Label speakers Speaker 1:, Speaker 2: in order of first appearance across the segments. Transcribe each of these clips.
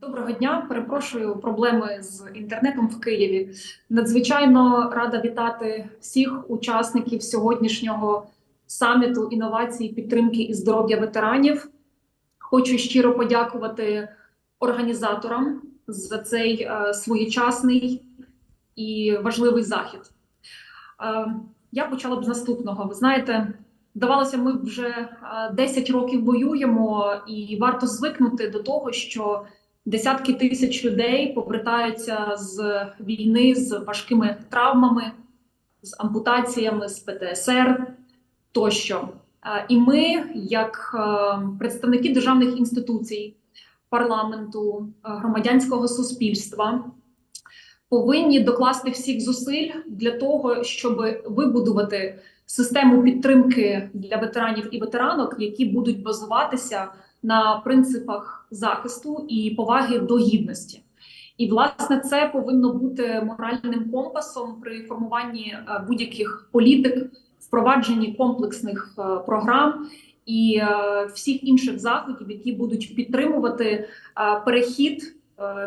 Speaker 1: Доброго дня. Перепрошую проблеми з інтернетом в Києві. Надзвичайно рада вітати всіх учасників сьогоднішнього саміту інновацій, підтримки і здоров'я ветеранів. Хочу щиро подякувати організаторам за цей е, своєчасний і важливий захід. Е, я почала б з наступного. Ви знаєте, здавалося, ми вже е, 10 років воюємо, і варто звикнути до того, що Десятки тисяч людей повертаються з війни з важкими травмами, з ампутаціями, з ПТСР тощо. І ми, як е, представники державних інституцій, парламенту, е, громадянського суспільства, повинні докласти всіх зусиль для того, щоб вибудувати систему підтримки для ветеранів і ветеранок, які будуть базуватися на принципах захисту і поваги до гідності. І власне це повинно бути моральним компасом при формуванні е, будь-яких політик, впровадженні комплексних е, програм і е, всіх інших заходів, які будуть підтримувати перехід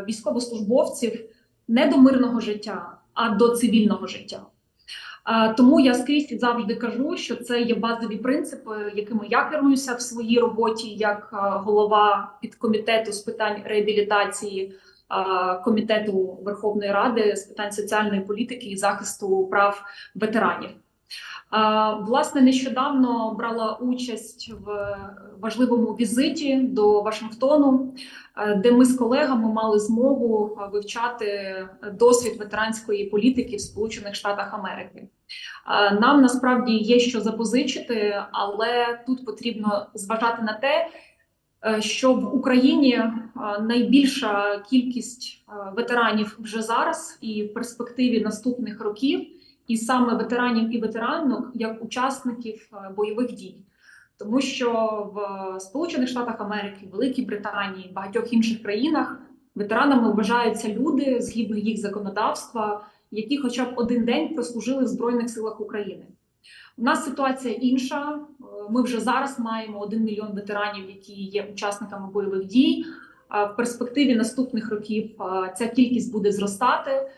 Speaker 1: військовослужбовців не до мирного життя, а до цивільного життя. Тому я скрізь і завжди кажу, що це є базові принципи, якими я керуюся в своїй роботі як голова підкомітету з питань реабілітації комітету Верховної Ради з питань соціальної політики і захисту прав ветеранів. Е, Власне, нещодавно брала участь в важливому візиті до Вашингтону, е, де ми з колегами мали змогу е, вивчати досвід ветеранської політики в Сполучених Штатах Америки. Е, Нам насправді є що запозичити, але тут потрібно зважати на те, е, що в Україні е, найбільша кількість е, ветеранів вже зараз і в перспективі наступних років, і саме ветеранів і ветеранок як учасників е, бойових дій. Тому що в Сполучених Штатах Америки, Великій Британії, багатьох інших країнах ветеранами вважаються люди згідно їх законодавства, які хоча б один день прослужили в Збройних силах України. У нас ситуація інша. Е, Ми вже зараз маємо 1 мільйон ветеранів, які є учасниками бойових дій. В перспективі наступних років е, ця кількість буде зростати.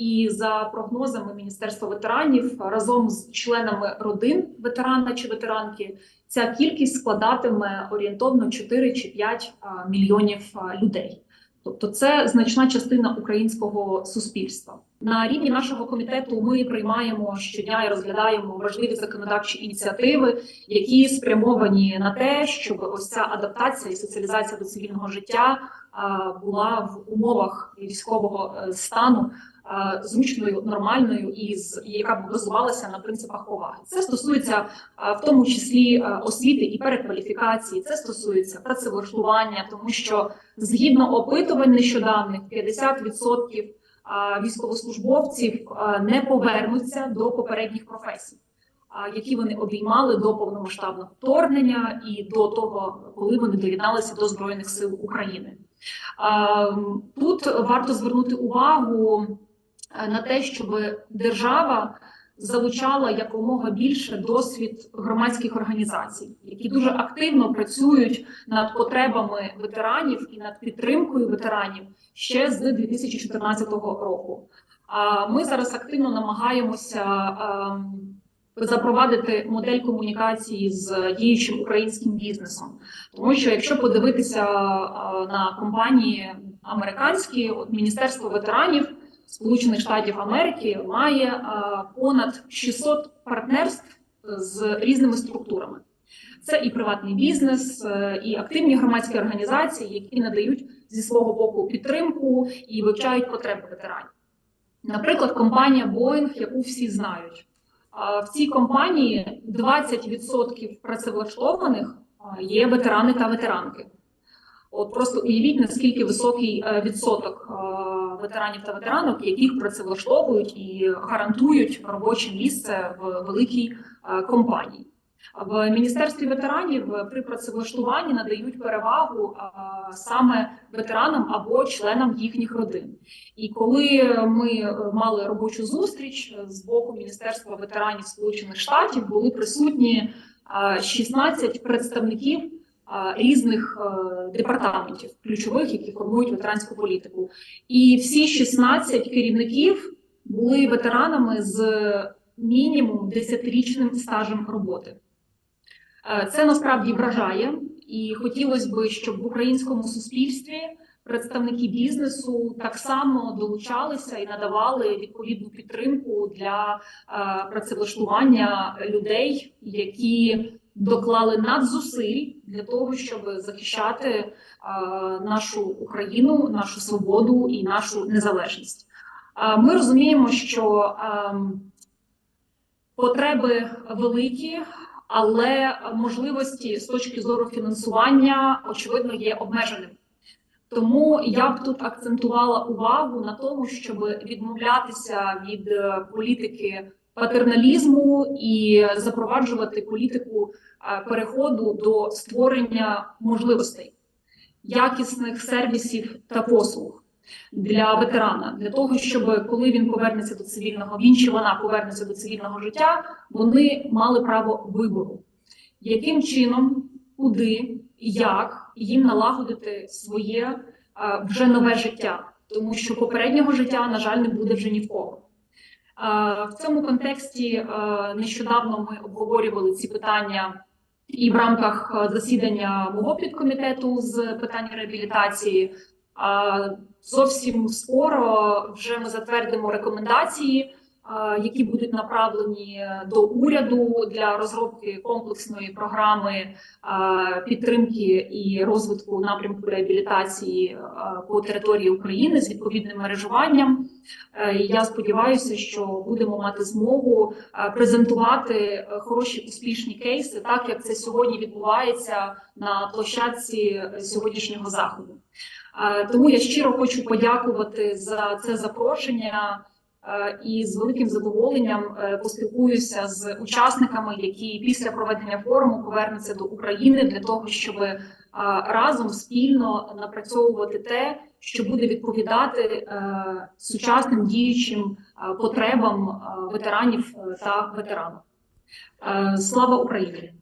Speaker 1: І за прогнозами Міністерства ветеранів разом з членами родин ветерана чи ветеранки ця кількість складатиме орієнтовно 4 чи 5 мільйонів людей. Тобто, це значна частина українського суспільства. На рівні нашого комітету ми приймаємо щодня і розглядаємо важливі законодавчі ініціативи, які спрямовані на те, щоб ось ця адаптація і соціалізація до цивільного життя була в умовах військового е, стану зручною, нормальною і з яка б базувалася на принципах поваги. Це стосується е, в тому числі е, освіти і перекваліфікації. Це стосується працевлаштування, тому що згідно опитувань нещодавних 50% військовослужбовців не повернуться до попередніх професій, які вони обіймали до повномасштабного вторгнення і до того, коли вони доєдналися до збройних сил України. Тут варто звернути увагу е, на те, щоб держава залучала якомога більше досвід громадських організацій, які дуже активно працюють над потребами ветеранів і над підтримкою ветеранів ще з 2014 року. А ми зараз активно намагаємося ем, запровадити модель комунікації з діючим українським бізнесом, тому що якщо подивитися е, на компанії американські, от Міністерство ветеранів Сполучених Штатів Америки має е, понад 600 партнерств з різними структурами. Це і приватний бізнес, е, і активні громадські організації, які надають зі свого боку підтримку і вивчають потреби ветеранів. Наприклад, компанія Boeing, яку всі знають. В цій компанії 20% працевлаштованих є ветерани та ветеранки. От просто уявіть, наскільки високий е, відсоток е, ветеранів та ветеранок, яких працевлаштовують і гарантують робоче місце в великій е, компанії. В міністерстві ветеранів при працевлаштуванні надають перевагу е, саме ветеранам або членам їхніх родин. І коли ми е, мали робочу зустріч з боку Міністерства ветеранів Сполучених Штатів, були присутні е, 16 представників різних е, департаментів, ключових, які формують ветеранську політику. І всі 16 керівників були ветеранами з мінімум 10-річним стажем роботи. Е, Це насправді вражає, і хотілося б, щоб в українському суспільстві представники бізнесу так само долучалися і надавали відповідну підтримку для е, працевлаштування людей, які доклали надзусиль для того, щоб захищати е, нашу Україну, нашу свободу і нашу незалежність. Ми розуміємо, що ем, потреби великі, але можливості з точки зору фінансування очевидно є обмеженими. Тому я б тут акцентувала увагу на тому, щоб відмовлятися від е, політики патерналізму і запроваджувати політику переходу до створення можливостей, якісних сервісів та послуг для ветерана, для того, щоб коли він повернеться до цивільного, він чи вона повернеться до цивільного життя, вони мали право вибору, яким чином, куди і як їм налагодити своє вже нове життя, тому що попереднього життя, на жаль, не буде вже ні в кого. В цьому контексті е, нещодавно ми обговорювали ці питання і в рамках е, засідання мого підкомітету з питань реабілітації. Зовсім скоро вже ми затвердимо рекомендації, які будуть направлені до уряду для розробки комплексної програми підтримки і розвитку напрямку реабілітації по території України з відповідним мережуванням. Е, Я сподіваюся, що будемо мати змогу е, презентувати хороші успішні кейси, так як це сьогодні відбувається на площадці сьогоднішнього заходу. Е, Тому я щиро хочу подякувати за це запрошення і з великим задоволенням е, поспілкуюся з учасниками, які після проведення форуму повернуться до України для того, щоб е, разом спільно напрацьовувати те, що буде відповідати е, сучасним діючим е, потребам е, ветеранів е, та ветеранок. Е, Слава Україні!